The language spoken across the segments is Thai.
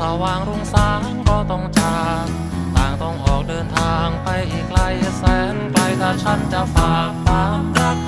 สว่างก็ต้องจากต่างต้องออกเดินทางไปอีกไกลแสนไกลถ้าฉันจะฝากความรัก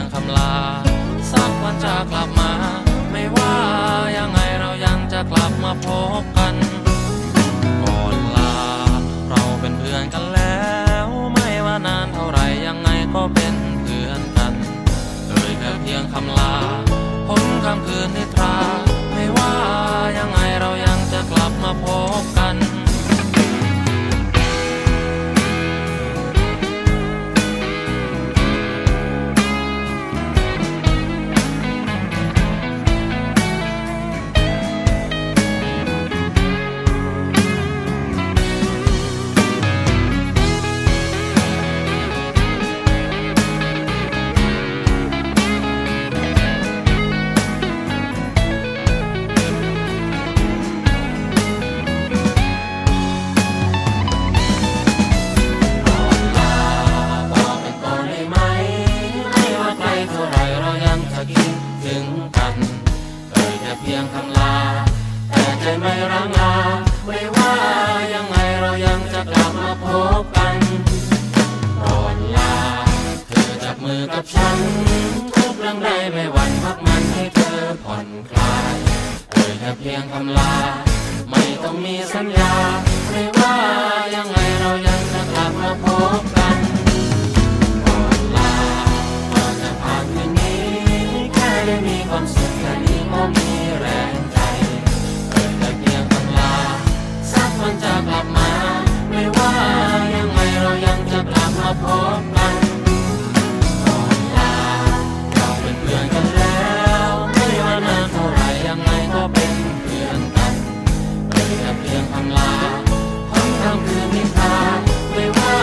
ยแค่เพียงคำลา สักวันจะกลับมา ไม่ว่ายังไงเรายังจะกลับมาพบกัน ก่อนลา เราเป็นเพื่อนกันแล้ว ไม่ว่านานเท่าไหรยังไงก็เป็นเพื่อนกันเอ่ยแค่เพียงคำลาพ้นคำคืนนิทรา ไม่ว่ายังไงเรายังจะกลับมาพบกัน ไม่ร้างลาไม่ว่ายังไงเรายังจะกลับมาพบกันก่อนลา เธอจับมือกับฉัน ทุกเรื่องใดไม่หวั่นพักมันให้เธอผ่อนคลายเอ่ยแค่เพียงคำลา ไม่ต้องมีสัญญา ไม่ว่ายังไงเรายังจะกลับมาพบกันก่อนลาก่อนจะผ่านคืนนี้แค่ได้มีความสุขแค่นี้ก็มีแรงใจ กลับมา ไม่ว่ายังไงเรายังจะกลับมาพบกันก่อนลาเราเป็นเพื่อนกันแล้ว ไม่ว่านานเท่าไหรยังไงก็เป็นเพื่อนกันเอ่ยแค่เพียงคำลาพ้นคำคืนนิทราไม่ว่า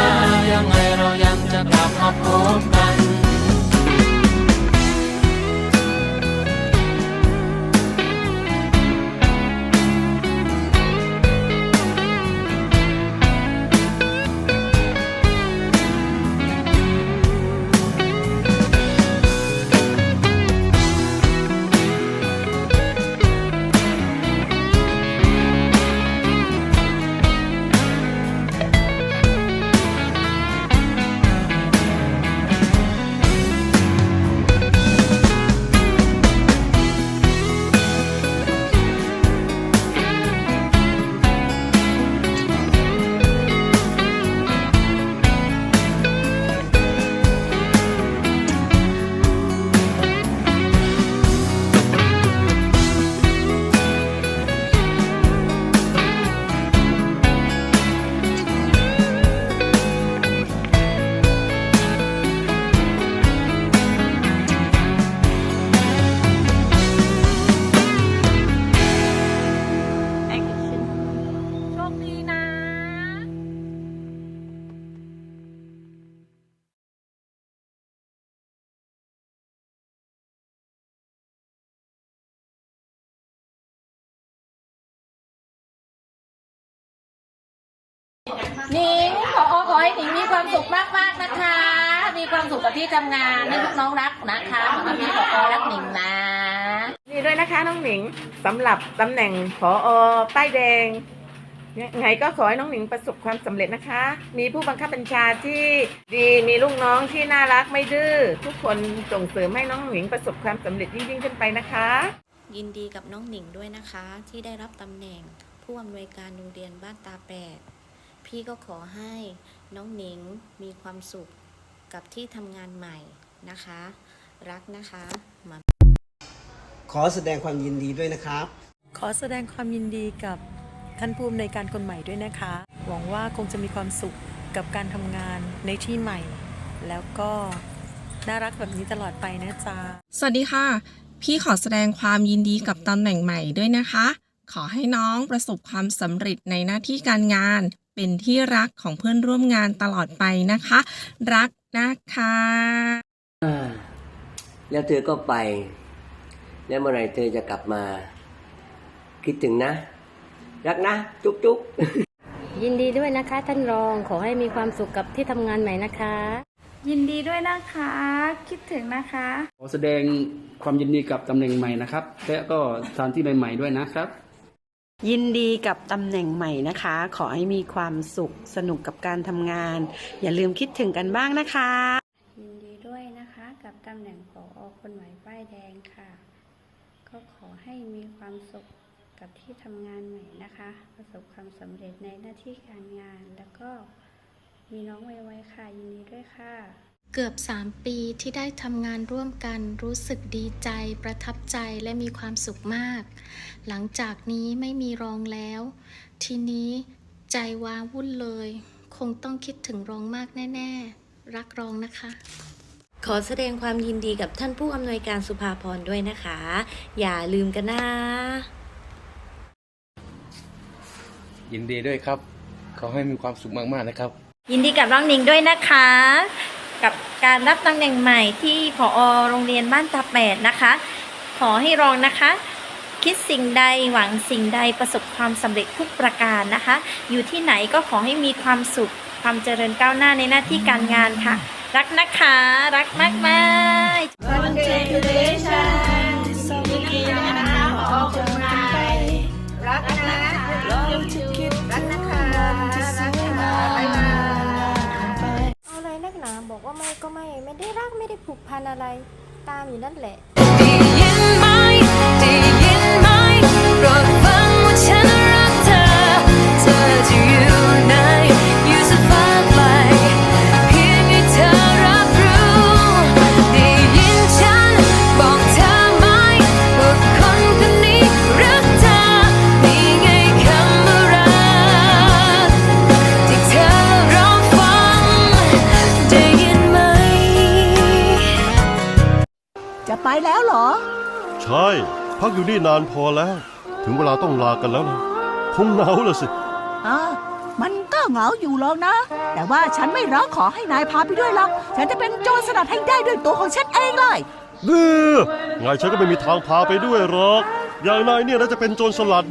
ยังไงเรายังจะกลับมาพบกัน หนิงขอขอให้หนิงมีความสุขมากๆนะคะ มีความสุขกับที่ทำงานให้ลูกน้องรักนะคะเหมือนกับที่ขอรักหนิงนะนี่ด้วยนะคะน้องหนิงสำหรับตำแหน่งผอป้ายแดงยังไงก็ขอให้น้องหนิงประสบความสำเร็จนะคะ มีผู้บังคับบัญชาที่ดีมีลูกน้องที่น่ารักไม่ดื้อทุกคนส่งเสริมให้น้องหนิงประสบความสำเร็จยิ่งๆขึ้นไปนะคะ ยินดีกับน้องหนิงด้วยนะคะ ที่ได้รับตำแหน่งผู้อำนวยการโรงเรียนบ้านตาแปด พี่ก็ขอให้น้องหนิงมีความสุขกับที่ทำงานใหม่นะคะ รักนะคะหมาขอแสดงความยินดีด้วยนะครับ ขอแสดงความยินดีกับท่านผู้อำนวยการคนใหม่ด้วยนะคะ หวังว่าคงจะมีความสุขกับการทำงานในที่ใหม่ แล้วก็น่ารักแบบนี้ตลอดไปนะจ๊ะ สวัสดีค่ะ พี่ขอแสดงความยินดีกับตำแหน่งใหม่ด้วยนะคะ ขอให้น้องประสบความสำเร็จในหน้าที่การงาน เป็นที่รักของเพื่อนร่วมงานตลอดไปนะคะ รักนะคะอ่าแล้วเธอก็ไป แล้วเมื่อไหร่เธอจะกลับมา คิดถึงนะ รักนะ จุ๊บจุ๊บยินดีด้วยนะคะ ท่านรองขอให้มีความสุขกับที่ทำงานใหม่นะคะ ยินดีด้วยนะคะ คิดถึงนะคะขอแสดงความยินดีกับตำแหน่งใหม่นะครับและก็สถานที่ใหม่ๆด้วยนะครับ ยินดีกับตำแหน่งใหม่นะคะ ขอให้มีความสุขสนุกกับการทำงาน อย่าลืมคิดถึงกันบ้างนะคะ ยินดีด้วยนะคะกับตำแหน่งผออคนใหม่ป้ายแดงค่ะ ก็ขอให้มีความสุขกับที่ทำงานใหม่นะคะ ประสบความสำเร็จในหน้าที่การงาน แล้วก็มีน้องไวๆค่ะ ยินดีด้วยค่ะ เกือบ 3 ปีที่ได้ทำงานร่วมกันรู้สึกดีใจ ประทับใจและมีความสุขมาก หลังจากนี้ไม่มีรองแล้ว ทีนี้ใจว้าวุ่นเลย คงต้องคิดถึงรองมากแน่ ๆ รักรองนะคะขอแสดงความยินดีกับท่านผู้อำนวยการสุภาพรด้วยนะคะ อย่าลืมกันนะ ยินดีด้วยครับ ขอให้มีความสุขมากๆนะครับ ยินดีกับน้องหนิงด้วยนะคะ กับการรับตำแหน่งใหม่ที่ผอโรงเรียนบ้านตาแปดนะคะ ขอให้รองนะคะ คิดสิ่งใดหวังสิ่งใดประสบความสำเร็จทุกประการนะคะ อยู่ที่ไหนก็ขอให้มีความสุขความเจริญก้าวหน้าในหน้าที่การงานค่ะ รักนะคะ รักมากมากๆ ไม่ได้รักไม่ได้ผูกพันอะไร ตามอยู่นั่นแหละได้ยินไหมได้ยินไหม อยู่นี่นานพอแล้ว ถึงเวลาต้องลากันแล้วนะคงเหงาละสิอ่ามันก็เหงาอยู่หรอกนะ แต่ว่าฉันไม่ร้องขอให้นายพาไปด้วยหรอกฉันจะเป็นโจรสลัดให้ได้ด้วยตัวของฉันเองเลยดื้อไงฉันก็ไม่มีทางพาไปด้วยหรอก อย่างนายเนี่ยน่าจะเป็นโจรสลัด